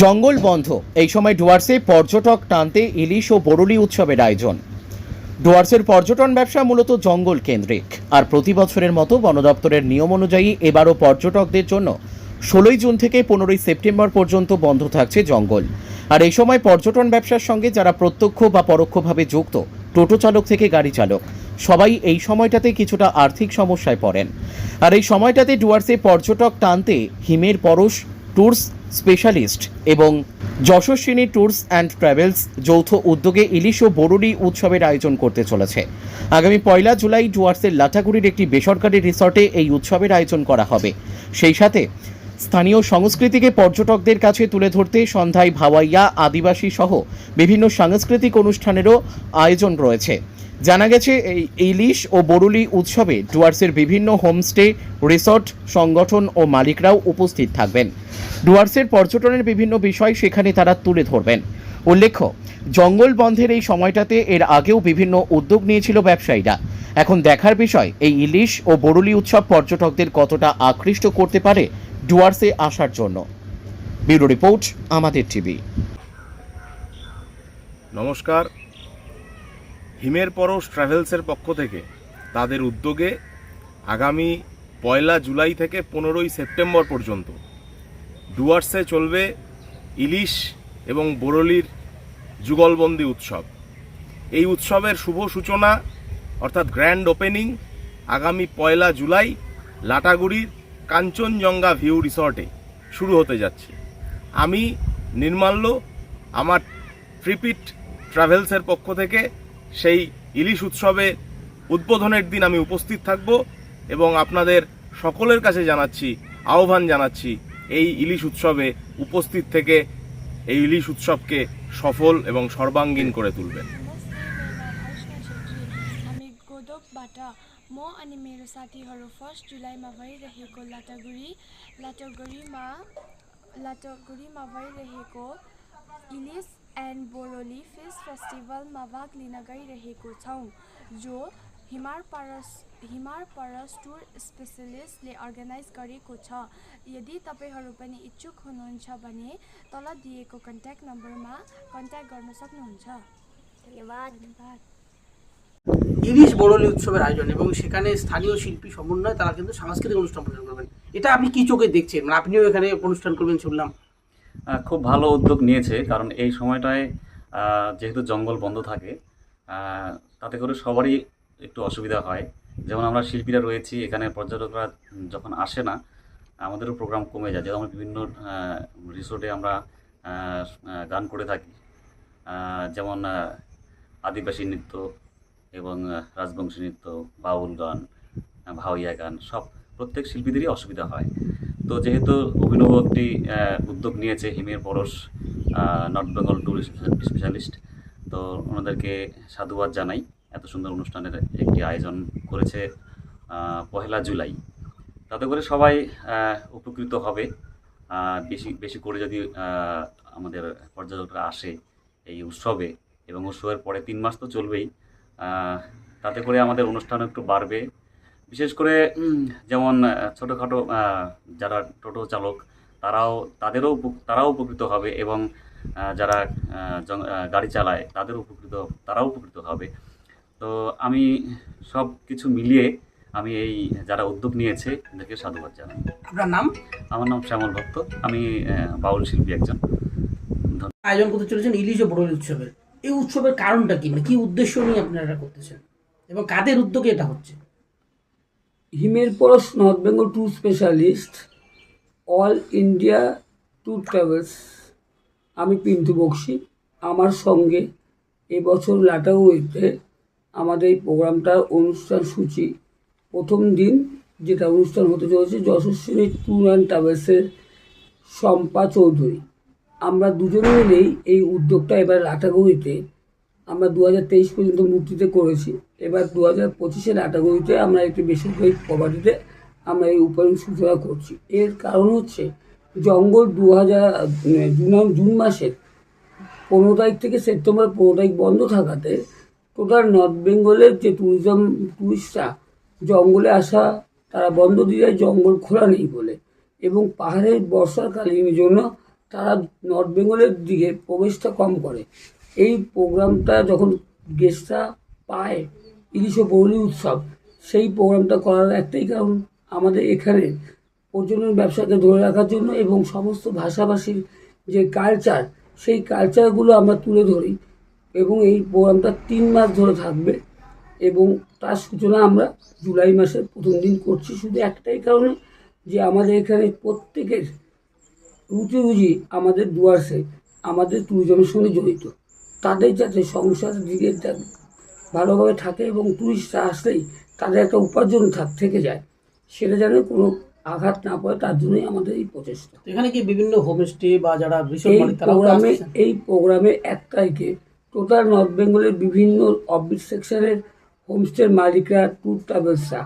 জঙ্গল বন্ধ। এই সময় ডুয়ার্সে পর্যটক টানতে ইলিশ ও বরুলি উৎসবের আয়োজন। ডুয়ার্সের পর্যটন ব্যবসা মূলত জঙ্গল কেন্দ্রিক। আর প্রতি বছরের মতো বন দপ্তরের নিয়ম অনুযায়ী এবারও পর্যটকদের জন্য ষোলোই জুন থেকে পনেরোই সেপ্টেম্বর পর্যন্ত বন্ধ থাকছে জঙ্গল। আর এই সময় পর্যটন ব্যবসার সঙ্গে যারা প্রত্যক্ষ বা পরোক্ষভাবে যুক্ত, টোটো চালক থেকে গাড়ি চালক, সবাই এই সময়টাতে কিছুটা আর্থিক সমস্যায় পড়েন। আর এই সময়টাতে ডুয়ার্সে পর্যটক টানতে হিমের পরশ ট্যুরস স্পেশালিস্ট এবং যশস্বিনী ট্যুরস অ্যান্ড ট্রাভেলস যৌথ উদ্যোগে ইলিশ ও বরুলি উৎসবের আয়োজন করতে চলেছে। আগামী পয়লা জুলাই ডুয়ার্সের লাটাগুড়ির একটি বেসরকারি রিসর্টে এই উৎসবের আয়োজন করা হবে। সেই সাথে স্থানীয় সংস্কৃতিকে পর্যটকদের কাছে তুলে ধরতে সন্ধ্যায় ভাওয়াইয়া, আদিবাসী সহ বিভিন্ন সাংস্কৃতিক অনুষ্ঠানেরও আয়োজন রয়েছে। জানা গেছে, এই ইলিশ ও বরুলি উৎসবে ডুয়ার্সের বিভিন্ন হোমস্টে, রিসর্ট, সংগঠন ও মালিকরাও উপস্থিত থাকবেন। ডুয়ার্সের পর্যটনের বিভিন্ন বিষয় সেখানে তারা তুলে ধরবেন। উল্লেখ্য, জঙ্গল বন্ধের এই সময়টাতে এর আগেও বিভিন্ন উদ্যোগ নিয়েছিল ব্যবসায়ীরা। এখন দেখার বিষয়, এই ইলিশ ও বরুলি উৎসব পর্যটকদের কতটা আকৃষ্ট করতে পারে ডুয়ার্সে আসার জন্য। ব্যুরো রিপোর্ট, আমাদের টিভি। নমস্কার। হিমের পরশ ট্রাভেলসের পক্ষ থেকে তাদের উদ্যোগে আগামী পয়লা জুলাই থেকে পনেরোই সেপ্টেম্বর পর্যন্ত ডুয়ার্সে চলবে ইলিশ এবং বোরলির যুগলবন্দি উৎসব। এই উৎসবের শুভ সূচনা, অর্থাৎ গ্র্যান্ড ওপেনিং, আগামী পয়লা জুলাই লাটাগুড়ির কাঞ্চনজঙ্ঘা ভিউ রিসর্টে শুরু হতে যাচ্ছে। আমি, নির্মাল্য, আমার ট্রিপিট ট্রাভেলসের পক্ষ থেকে সেই ইলিশ উৎসবে উদ্বোধনের দিন আমি উপস্থিত থাকব এবং আপনাদের সকলের কাছে জানাচ্ছি, আহ্বান জানাচ্ছি, এই ইলিশ উৎসবে উপস্থিত থেকে এই ইলিশ উৎসবকে সফল এবং সর্বাঙ্গীন করে তুলবেন। আমি বাটা म अनि मेरो साथीहरू फर्स्ट जुलाईमा भइरहेको लाटागुडी लाटागुडीमा लाटागुडीमा भइरहेको इलिस एन्ड बोरोली फिस फेस्टिभलमा भाग लिन गइरहेको छौँ जो हिमार परस हिमार परस टुर स्पेसलिस्टले अर्गनाइज गरेको छ। यदि तपाईँहरू पनि इच्छुक हुनुहुन्छ भने तल दिएको कन्ट्याक्ट नम्बरमा कन्ट्याक्ट गर्न सक्नुहुन्छ। धन्यवाद। धन्यवाद। ইলিশ বড়লি উৎসবের আয়োজন এবং সেখানে স্থানীয় শিল্পী সমন্বয়ে, তারা কিন্তু সাংস্কৃতিক অনুষ্ঠান পরিচালনা করবেন। এটা আপনি কি চোখে দেখছেন? মানে আপনিও এখানে অনুষ্ঠান করবেন শুনলাম। খুব ভালো উদ্যোগ নিয়েছে, কারণ এই সময়টায় যেহেতু জঙ্গল বন্ধ থাকে তাতে করে সবারই একটু অসুবিধা হয়। যেমন আমরা শিল্পীরা রয়েছি, এখানে পর্যটকরা যখন আসে না, আমাদেরও প্রোগ্রাম কমে যায়। যেমন বিভিন্ন রিসোর্টে আমরা গান করে থাকি যেমন আদিবাসী নৃত্য এবং রাজবংশী নৃত্য, বাউল গান ভাওয়াইয়া গান, সব প্রত্যেক শিল্পীদেরই অসুবিধা হয়। তো যেহেতু অভিনব একটি উদ্যোগ নিয়েছে Himer Parash North Bengal tourist specialist, তো ওনাদেরকে সাধুবাদ জানাই। এত সুন্দর অনুষ্ঠানের একটি আয়োজন করেছে পহেলা জুলাই। তাতে করে সবাই উপকৃত হবে। বেশি বেশি করে যদি আমাদের পর্যটকরা আসে এই উৎসবে, এবং উৎসবের পরে তিন মাস তো চলবেই তাতে করে আমাদের অনুষ্ঠান একটু বাড়বে। বিশেষ করে যেমন ছোটোখাটো যারা টোটো চালক তারাও তাদেরও তারাও উপকৃত হবে এবং যারা গাড়ি চালায় তাদেরও উপকৃত তারাও উপকৃত হবে। তো আমি সব কিছু মিলিয়ে আমি এই যারা উদ্যোগ নিয়েছে এদেরকে সাধুবাদ জানাই। আপনার নাম? আমার নাম শ্যামল ভক্ত। আমি বাউল শিল্পী একজন। আয়োজন করতে চলেছেন ইলিশ ও বড়লি উৎসবের। এই উৎসবের কারণটা কি? মানে কি উদ্দেশ্য নিয়ে আপনারা এটা করতেছেন? এবং কাদের উদ্যোগে এটা হচ্ছে? Himer Parash, North Bengal tour specialist, all India tour travels, আমি পিন্টু বক্সি, আমার সঙ্গে এবছর লাটাগুড়িতে আমাদের এই প্রোগ্রামটার অনুষ্ঠান সূচি। প্রথম দিন যেটা অনুষ্ঠান হতে চলেছে যশস্বিনী ট্যুর অ্যান্ড ট্রাভেলসের শম্পা চৌধুরী। আমরা দুজনে মিলেই এই উদ্যোগটা এবার লাটাগুড়িতে আমরা দু হাজার তেইশ পর্যন্ত মূর্তিতে করেছি। এবার দু হাজার পঁচিশে লাটাগুড়িতে আমরা একটি বেসরকারি প্রপার্টিতে আমরা এই উপায়ন সূচনা করছি। এর কারণ হচ্ছে জঙ্গল দু হাজার জুন জুন মাসের পনেরো তারিখ থেকে সেপ্টেম্বর পনেরো তারিখ বন্ধ থাকাতে টোটাল নর্থ বেঙ্গলের যে ট্যুরিজম ট্যুরিস্টরা জঙ্গলে আসা, তারা বন্ধ দিয়ে জঙ্গল খোলা নেই বলে। এবং পাহাড়ের বর্ষাকালীন জন্য তারা নর্থ বেঙ্গলের দিকে প্রবেশটা কম করে। এই প্রোগ্রামটা যখন গেস্টরা পায়, ইলিশ ও বৌলি উৎসব, সেই প্রোগ্রামটা করার একটাই কারণ আমাদের এখানে পর্যটন ব্যবসাকে ধরে রাখার জন্য এবং সমস্ত ভাষাভাষীর যে কালচার সেই কালচারগুলো আমরা তুলে ধরি এবং এই প্রোগ্রামটা তিন মাস ধরে থাকবে এবং তার সূচনা আমরা জুলাই মাসের প্রথম দিন করছি। শুধু একটাই কারণে যে আমাদের এখানে প্রত্যেকের রুটি রুজি আমাদের ডুয়ার্সে আমাদের ট্যুরিজমের সঙ্গে জড়িত তাদের যাতে সংসার দিকে ভালোভাবে থাকে এবং টুরিস্টরা আসলেই তাদের একটা উপার্জন থাক থেকে যায় সেটা যেন কোনো আঘাত না পড়ে তার জন্যই আমাদের এই প্রচেষ্টা এখানে কি বিভিন্ন হোমস্টে বা যারা এই প্রোগ্রামে? এই প্রোগ্রামে এক তারিখে টোটাল নর্থ বেঙ্গলের বিভিন্ন অফিস সেকশনের হোমস্টের মালিকরা ট্যুর ট্রাভেলসরা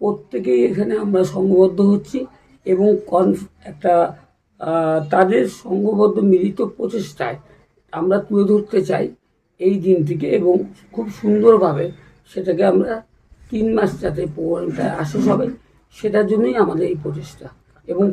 প্রত্যেকেই এখানে আমরা সংঘবদ্ধ হচ্ছি এবং কনফ একটা তাদের সংঘবদ্ধ মিলিত প্রচেষ্টায় আমরা তুলে ধরতে চাই এই দিনটিকে এবং খুব সুন্দরভাবে সেটাকে আমরা তিন মাস যাতে প্রোগ্রামটা আসে সবাই সেটার জন্যই আমাদের এই প্রচেষ্টা। এবং